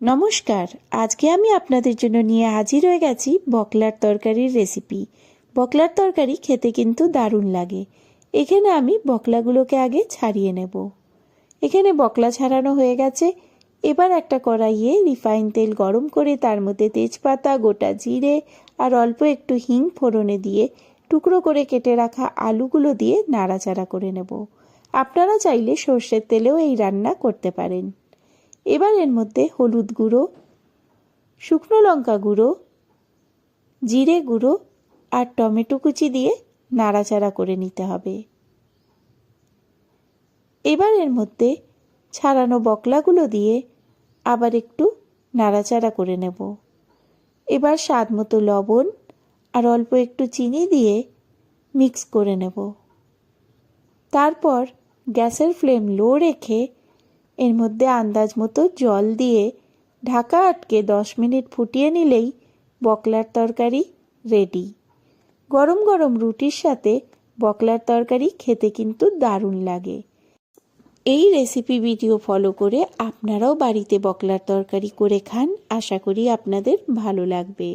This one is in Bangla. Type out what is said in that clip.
নমস্কার, আজকে আমি আপনাদের জন্য নিয়ে হাজির হয়ে গেছি বকলার তরকারির রেসিপি বকলার তরকারি খেতে কিন্তু দারুণ লাগে। এখানে আমি বকলাগুলোকে আগে ছাড়িয়ে নেব। এখানে বকলা ছাড়ানো হয়ে গেছে। এবার একটা কড়াইয়ে রিফাইন তেল গরম করে তার মধ্যে তেজপাতা, গোটা জিরে আর অল্প একটু হিং ফোড়নে দিয়ে টুকরো করে কেটে রাখা আলুগুলো দিয়ে নাড়াচাড়া করে নেব। আপনারা চাইলে সর্ষের তেলেও এই রান্না করতে পারেন। এবার এর মধ্যে হলুদ গুঁড়ো, শুকনো লঙ্কা গুঁড়ো, জিরে গুঁড়ো আর টমেটো কুচি দিয়ে নাড়াচাড়া করে নিতে হবে। এবার এর মধ্যে ছাড়ানো বকলাগুলো দিয়ে আবার একটু নাড়াচাড়া করে নেব। এবার স্বাদ মতো লবণ আর অল্প একটু চিনি দিয়ে মিক্স করে নেব। তারপর গ্যাসের ফ্লেম লো রেখে এর মধ্যে আন্দাজ মতো জল দিয়ে ঢাকা আটকে দশ মিনিট ফুটিয়ে নিলেই বকলার তরকারি রেডি। গরম গরম রুটির সাথে বকলার তরকারি খেতে কিন্তু দারুণ লাগে। এই রেসিপি ভিডিও ফলো করে আপনারাও বাড়িতে বকলার তরকারি করে খান, আশা করি আপনাদের ভালো লাগবে।